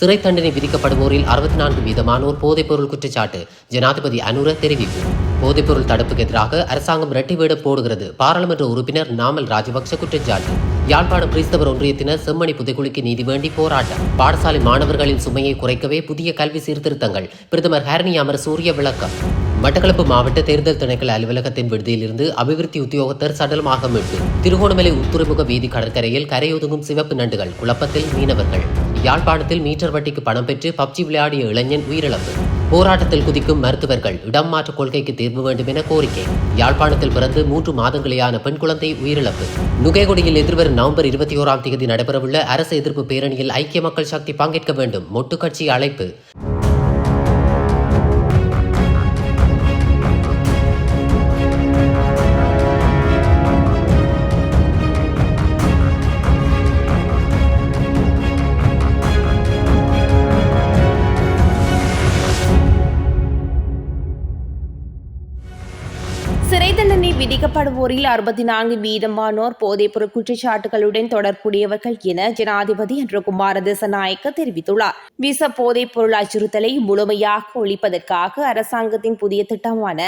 சிறை தண்டனை விதிக்கப்படுவோரில் அறுபத்தி நான்கு வீதமானோர் போதைப்பொருள் குற்றச்சாட்டு. ஜனாதிபதி அனுர தெரிவிப்பு. போதைப்பொருள் தடுப்புக்கு எதிராக அரசாங்கம் இரட்டை வேடம் போடுகிறது. பாராளுமன்ற உறுப்பினர் நாமல் ராஜபக்ஷ குற்றச்சாட்டு. யாழ்ப்பாணம் கிறிஸ்தவர் ஒன்றியத்தினர் செம்மணி புதைக்குழிக்கு நீதி வேண்டி போராட்டம். பாடசாலை மாணவர்களின் சுமையை குறைக்கவே புதிய கல்வி சீர்திருத்தங்கள். பிரதமர் ஹரணி அமர சூரிய விளக்கம். மட்டக்களப்பு மாவட்ட தேர்தல் திணைக்கள அலுவலகத்தின் விடுதியிலிருந்து அபிவிருத்தி உத்தியோகத்தர் சடலமாக மீட்பு. திருகோணமலை உத்துறைமுக வீதி கடற்கரையில் கரையொதுங்கும் சிவப்பு நண்டுகள் குழப்பத்தில் மீனவர்கள். யாழ்ப்பாணத்தில் மீட்டர் வட்டிக்கு பணம் பெற்று பப்ஜி விளையாடிய இளைஞன் உயிரிழப்பு. போராட்டத்தில் குதிக்கும் மருத்துவர்கள் இடம் மாற்ற கொள்கைக்கு தீர்வு வேண்டும் என கோரிக்கை. யாழ்ப்பாணத்தில் பிறந்து மூன்று மாதங்களேயான பெண் குழந்தை உயிரிழப்பு. நுகைகொடியில் எதிர்வரும் நவம்பர் இருபத்தி ஓராம் தேதி நடைபெறவுள்ள அரசு எதிர்ப்பு பேரணியில் ஐக்கிய மக்கள் சக்தி பங்கேற்க வேண்டும். மொட்டு கட்சி அழைப்பு. விதிக்கப்படுவோரில் அறுபத்தி நான்கு வீதமானோர் போதைப்பொருள் குற்றச்சாட்டுகளுடன் தொடர்புடையவர்கள் என ஜனாதிபதி என்று குமார திசநாயக்க தெரிவித்துள்ளார். விச போதைப்பொருள் அச்சுறுத்தலை முழுமையாக ஒழிப்பதற்காக அரசாங்கத்தின் புதிய திட்டமான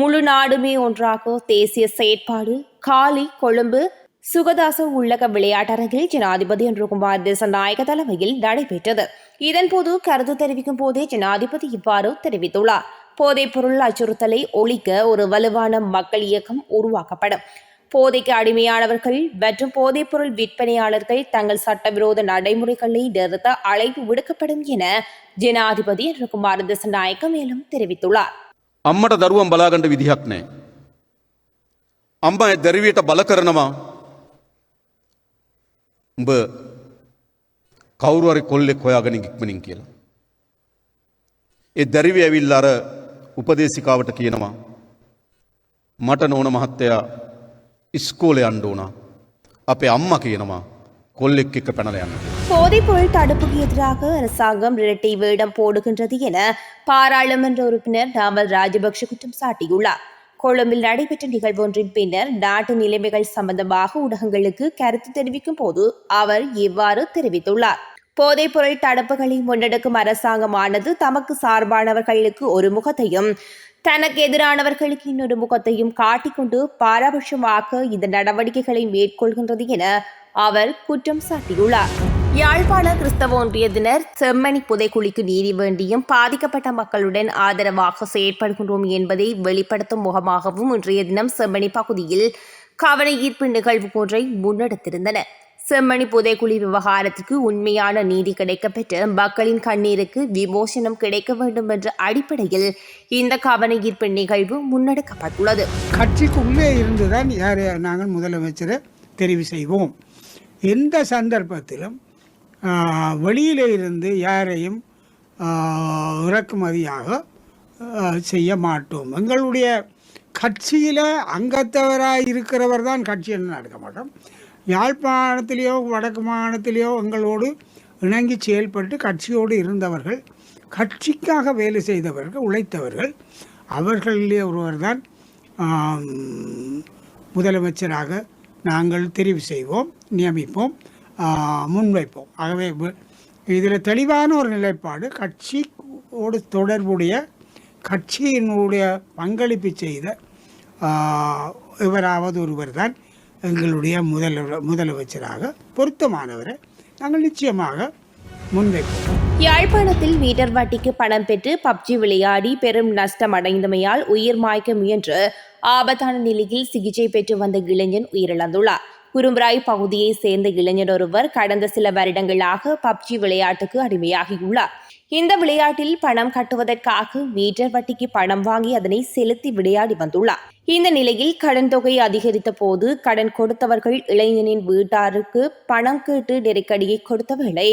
முழு நாடுமே ஒன்றாக தேசிய செயற்பாடு காலி கொழும்பு சுகதாச உள்ளக விளையாட்டரங்கில் ஜனாதிபதி என்று குமார் தேசநாயக தலைமையில் நடைபெற்றது. இதன்போது கருத்து தெரிவிக்கும் போதே ஜனாதிபதி இவ்வாறு தெரிவித்துள்ளார். போதைப்பொருள் அச்சுறுத்தலை ஒழிக்க ஒரு வலுவான மக்கள் இயக்கம் உருவாக்கப்படும் போதைக்கு அடிமையானவர்கள் மற்றும் போதைப்பொருள் விற்பனையாளர்கள் தங்கள் சட்டவிரோத நடைமுறைகளை நிறுத்த அழைப்பு விடுக்கப்படும் என ஜனாதிபதி என்று குமார் திசநாயக்க மேலும் தெரிவித்துள்ளார் අම්මට දරුවන් බලාගණඩ විදිහක් නෑ. අම්ම දැරිවයට බල කරනවා උඹ කවුරුවරි කොල්ලෙක් හොයාගෙන ඉක්මනින් කියලා. ඒ දැරිව ඇවිල් අර උපදේශිකාවට කියනවා. මට නෝන මහත්තයා ඉස්කෝල අන්ඩෝනා. අපේ අම්ම කියනවා කොල්ලෙක් එක්ක පැනල යන්න. போதைப்பொருள் தடுப்புக்கு எதிராக அரசாங்கம் இரட்டை வேடம் போடுகின்றது என பாராளுமன்ற உறுப்பினர் நாமல் ராஜபக்ஷ குற்றம் சாட்டியுள்ளார் கொழும்பில் நடைபெற்ற நிகழ்வொன்றின் பின்னர் நாட்டு நிலைமைகள் சம்பந்தமாக ஊடகங்களுக்கு கருத்து தெரிவிக்கும் போது அவர் இவ்வாறு தெரிவித்துள்ளார் போதைப்பொருள் தடுப்புகளை முன்னெடுக்கும் அரசாங்கமானது தமக்கு சார்பானவர்களுக்கு ஒரு முகத்தையும் தனக்கு எதிரானவர்களுக்கு இன்னொரு முகத்தையும் காட்டிக்கொண்டு பாரபட்சமாக இந்த நடவடிக்கைகளை மேற்கொள்கின்றது என அவர் குற்றம் சாட்டியுள்ளார். யாழ்ப்பாண கிறிஸ்தவ ஒன்றியத்தினர் செம்மணி புதைக்குழிக்கு நீதி வேண்டியும் பாதிக்கப்பட்ட மக்களுடன் ஆதரவாக செயற்படுகின்றோம் என்பதை வெளிப்படுத்தும் முகமாகவும் இன்றைய தினம் செம்மணி பகுதியில் கவன ஈர்ப்பு நிகழ்வு ஒன்றை முன்னெடுத்திருந்தனர் செம்மணி புதைக்குழி விவகாரத்துக்கு உண்மையான நீதி கிடைக்கப்பெற்று மக்களின் கண்ணீருக்கு விமோசனம் கிடைக்க வேண்டும் என்ற அடிப்படையில் இந்த கவன ஈர்ப்பு நிகழ்வு முன்னெடுக்கப்பட்டுள்ளது. கட்சிக்குள்ளே இருந்து தான் யார் நாங்கள் முதலமைச்சரை தெரிவு செய்வோம். எந்த சந்தர்ப்பத்திலும் ஆஹ், வெளியிலே இருந்து யாரையும் இறக்குமதியாக செய்ய மாட்டோம். எங்களுடைய கட்சியில் அங்கத்தவராக இருக்கிறவர் தான் கட்சி என்று நடக்க மாட்டோம். யாழ்ப்பாணத்திலேயோ வடக்கு மாகாணத்திலேயோ எங்களோடு இணங்கி செயல்பட்டு கட்சியோடு இருந்தவர்கள் கட்சிக்காக வேலை செய்தவர்கள் உழைத்தவர்கள் அவர்களிலே ஒருவர் தான் முதலமைச்சராக நாங்கள் தெரிவு செய்வோம் நியமிப்போம் முன்வைப்போம். ஆகவே இதில் தெளிவான ஒரு நிலைப்பாடு கட்சியோடு தொடர்புடைய கட்சியினுடைய பங்களிப்பு செய்த இவராவது ஒருவர் தான் எங்களுடைய முதல முதலமைச்சராக பொருத்தமானவரை நாங்கள் நிச்சயமாக முன்வைப்போம். யாழ்ப்பாணத்தில் மீட்டர் வட்டிக்கு பணம் பெற்று பப்ஜி விளையாடி பெரும் நஷ்டம் அடைந்தமையால் உயிர் மாய்க்க முயன்று ஆபத்தான நிலையில் சிகிச்சை பெற்று வந்த இளைஞன் உயிரிழந்துள்ளார். குறும்பராய் பகுதியைச் சேர்ந்த இளைஞர் ஒருவர் கடந்த சில வருடங்களாக பப்ஜி விளையாட்டுக்கு அடிமையாகியுள்ளார். இந்த விளையாட்டில் பணம் கட்டுவதற்காக மீட்டர் வட்டிக்கு பணம் வாங்கி அதனை செலுத்தி விளையாடி வந்துள்ளார். இந்த நிலையில் கடன் தொகை அதிகரித்த போது கடன் கொடுத்தவர்கள் இளைஞனின் வீட்டாருக்கு பணம் கேட்டு நெருக்கடியை கொடுத்த வேளை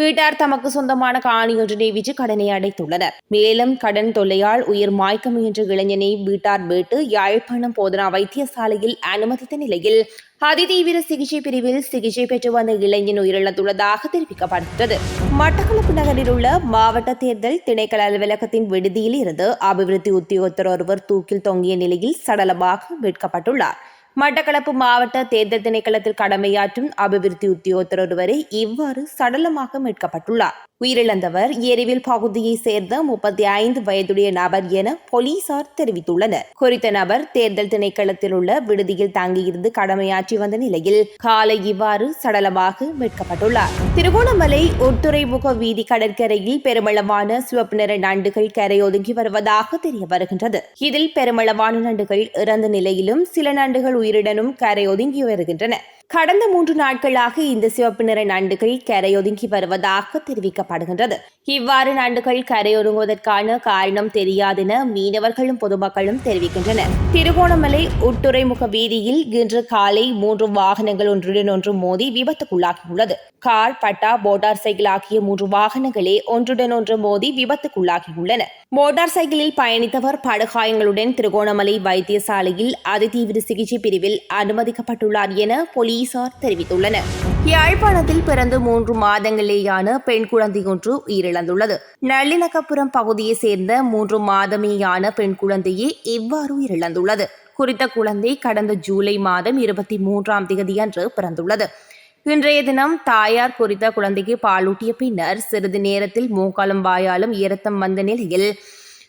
வீட்டார் தமக்கு சொந்தமான காணி ஒன்றினை விற்று கடனை அடைத்துள்ளனர். மேலும் கடன் தொல்லையால் உயிர் மாய்க்க முயன்ற இளைஞனை வீட்டார் மீட்டு யாழ்ப்பாணம் போதனா வைத்தியசாலையில் அனுமதித்த நிலையில் அதிதீவிர சிகிச்சை பிரிவில் சிகிச்சை பெற்று வந்த இளைஞன் உயிரிழந்துள்ளதாக தெரிவிக்கப்பட்டது. மட்டக்களப்பு நகரில் உள்ள மாவட்ட தேர்தல் திணைக்கள அலுவலகத்தின் விடுதியில் இருந்து அபிவிருத்தி உத்தியோகத்தர் ஒருவர் தூக்கில் தொங்கிய நிலையில் சடலமாக மீட்கப்பட்டுள்ளார். மட்டக்களப்பு மாவட்ட தேர்தல் திணைக்களத்தில் கடமையாற்றும் அபிவிருத்தி உத்தியோகத்தர் ஒருவரை இவ்வாறு சடலமாக மீட்கப்பட்டுள்ளார். உயிரிழந்தவர் எரிவில் பகுதியை சேர்ந்த முப்பத்தி ஐந்து வயதுடைய நபர் என போலீசார் தெரிவித்துள்ளனர். குறித்த நபர் தேர்தல் திணைக்களத்தில் உள்ள விடுதியில் தங்கியிருந்து கடமையாற்றி வந்த நிலையில் காலை இவ்வாறு சடலமாக மீட்கப்பட்டுள்ளார். திருகோணமலை உட்துறைமுக வீதி கடற்கரையில் பெருமளவான சிவப்பு நிற நண்டுகள் கரையொதுங்கி வருவதாக தெரிய வருகின்றது. இதில் பெருமளவான நண்டுகள் இறந்த நிலையிலும் சில நண்டுகள் உயிருடனும் கரையொதுங்கி வருகின்றன. கடந்த மூன்று நாட்களாக இந்த சிவப்பு நிற நண்டுகள் கரையொதுங்கி வருவதாக தெரிவிக்கப்படுகின்றது. இவ்வாறு நண்டுகள் கரையொதுங்குவதற்கான காரணம் தெரியாதென மீனவர்களும் பொதுமக்களும் தெரிவிக்கின்றனர். திருகோணமலை உட்துறைமுக வீதியில் இன்று காலை மூன்று வாகனங்கள் ஒன்றுடன் ஒன்று மோதி விபத்துக்குள்ளாகியுள்ளது. கார் பட்டா மோட்டார் சைக்கிள் ஆகிய மூன்று வாகனங்களே ஒன்றுடன் ஒன்று மோதி விபத்துக்குள்ளாகியுள்ளன. மோட்டார் சைக்கிளில் பயணித்தவர் படுகாயங்களுடன் திருகோணமலை வைத்தியசாலையில் அதிதீவிர சிகிச்சை பிரிவில் அனுமதிக்கப்பட்டுள்ளார் என போலீசார் தெரிவித்துள்ளனர். யாழ்ப்பாணத்தில் பிறந்து மூன்று மாதங்களேயான பெண் குழந்தை ஒன்று உயிரிழந்துள்ளது. நல்லிணக்கப்புறம் பகுதியைச் சேர்ந்த மூன்று மாதமேயான பெண் குழந்தையே இவ்வாறு உயிரிழந்துள்ளது. குறித்த குழந்தை கடந்த ஜூலை மாதம் இருபத்தி மூன்றாம் தேதி அன்று பிறந்துள்ளது. இன்றைய தினம் தாயார் குறித்த குழந்தைக்கு பாலூட்டிய பின்னர் சிறிது நேரத்தில் மூக்காலும் வாயாலும் இரத்தம் வந்த நிலையில்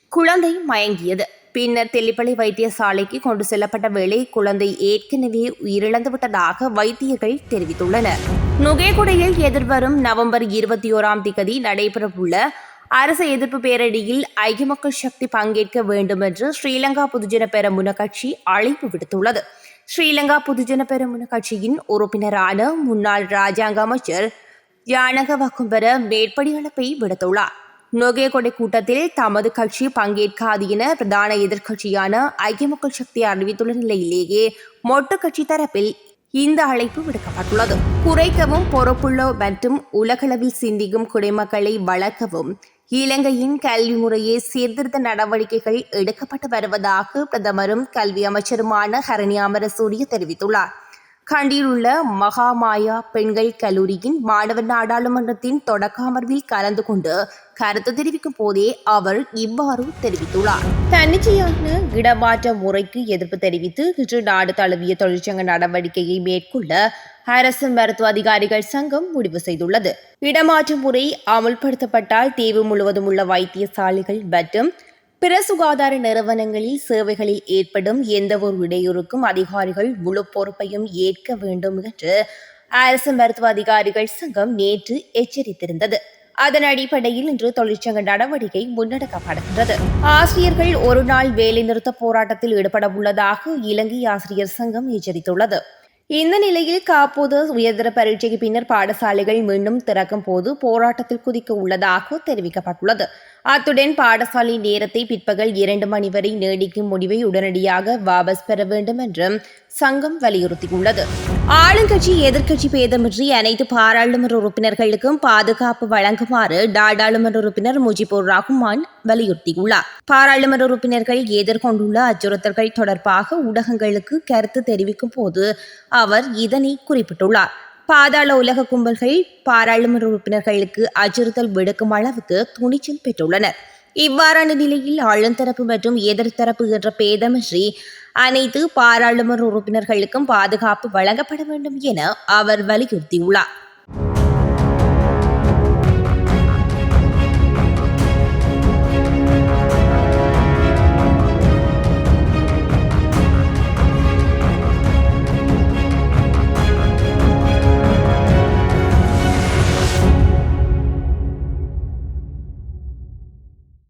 குழந்தை மயங்கியது. பின்னர் தெல்லிப்பள்ளி வைத்தியசாலைக்கு கொண்டு செல்லப்பட்ட வேளை குழந்தை ஏற்கனவே உயிரிழந்துவிட்டதாக வைத்தியர்கள் தெரிவித்துள்ளனர். நுகேகுடையில் எதிர்வரும் நவம்பர் இருபத்தி ஓராம் திகதி நடைபெறவுள்ள அரசு எதிர்ப்பு பேரணியில் ஐக்கிய மக்கள் சக்தி பங்கேற்க வேண்டும் என்று ஸ்ரீலங்கா பொதுஜன பெரமுன கட்சி அழைப்பு விடுத்துள்ளது. ஸ்ரீலங்கா பொதுஜன பெரமுன கட்சியின் உறுப்பினரான முன்னாள் ராஜாங்க அமைச்சர் ஜானக வகும்பர மேற்படி அழைப்பை விடுத்துள்ளார். நொகேகொடை கூட்டத்தில் தமது கட்சி பங்கேற்காது என பிரதான எதிர்க்கட்சியான ஐக்கிய மக்கள் சக்தி அறிவித்துள்ள நிலையிலேயே மொட்டு கட்சி தரப்பில் இந்த அழைப்பு விடுக்கப்பட்டுள்ளது. குறைக்கவும் பொறுப்புள்ள மற்றும் உலகளவில் சிந்திக்கும் குடிமக்களை வளர்க்கவும் இலங்கையின் கல்வி முறையை சீர்திருத்த நடவடிக்கைகள் எடுக்கப்பட்டு வருவதாக பிரதமரும் கல்வி அமைச்சருமான ஹரணி அமரசூரிய தெரிவித்துள்ளார். கண்டியில் உள்ள மகாமாயா பெண்கள் கல்லூரியின் மாணவர் நாடாளுமன்றத்தின் தொடக்க அமர்வில் கலந்து கொண்டு கருத்து தெரிவிக்கும் போதே அவர் இவ்வாறு தெரிவித்துள்ளார். தன்னிச்சையான இடமாற்ற முறைக்கு எதிர்ப்பு தெரிவித்து இன்று நாடு தழுவிய தொழிற்சங்க நடவடிக்கையை மேற்கொள்ள அரசு மருத்துவ அதிகாரிகள் சங்கம் முடிவு செய்துள்ளது. இடமாற்ற முறை அமுல்படுத்தப்பட்டால் தீவு முழுவதும் உள்ள வைத்தியசாலைகள் மற்றும் பிற சுகாதார நிறுவனங்களில் சேவைகளில் ஏற்படும் எந்தவொரு இடையூறுக்கும் அதிகாரிகள் முழு பொறுப்பையும் ஏற்க வேண்டும் என்று அரசு மருத்துவ அதிகாரிகள் சங்கம் நேற்று எச்சரித்திருந்தது. அதன் அடிப்படையில் இன்று தொழிற்சங்க நடவடிக்கை முன்னெடுக்கப்படுகின்றது ஆசிரியர்கள் ஒரு நாள் வேலைநிறுத்த போராட்டத்தில் ஈடுபட உள்ளதாக இலங்கை ஆசிரியர் சங்கம் எச்சரித்துள்ளது. இந்த நிலையில் காப்போது உயர்தர பரீட்சைக்கு பின்னர் பாடசாலைகள் மீண்டும் திறக்கும் போது போராட்டத்தில் குதிக்க உள்ளதாக தெரிவிக்கப்பட்டுள்ளது. அத்துடன் பாடசாலை நேரத்தை பிற்பகல் இரண்டு மணி வரை நீடிக்கும் முடிவை உடனடியாக வாபஸ் பெற வேண்டும் என்றும் சங்கம் வலியுறுத்தியுள்ளது. ஆளுங்கட்சி எதிர்க்கட்சி பேதமின்றி அனைத்து பாராளுமன்ற உறுப்பினர்களுக்கும் பாதுகாப்பு வழங்குமாறு நாடாளுமன்ற உறுப்பினர் முஜிபுர் ரஹ்மான் வலியுறுத்தியுள்ளார். பாராளுமன்ற உறுப்பினர்கள் எதிர்கொண்டுள்ள அச்சுறுத்தல்கள் தொடர்பாக ஊடகங்களுக்கு கருத்து தெரிவிக்கும் போது அவர் இதனை குறிப்பிட்டுள்ளார். பாதாள உலக கும்பல்கள் பாராளுமன்ற உறுப்பினர்களுக்கு அச்சுறுத்தல் விடுக்கும் அளவுக்கு துணிச்சல் பெற்றுள்ளனர். இவ்வாறான நிலையில் ஆளுந்தரப்பு மற்றும் எதிர்த்தரப்பு என்ற பேதமின்றி அனைத்து பாராளுமன்ற உறுப்பினர்களுக்கும் பாதுகாப்பு வழங்கப்பட வேண்டும் என அவர் வலியுறுத்தியுள்ளார்.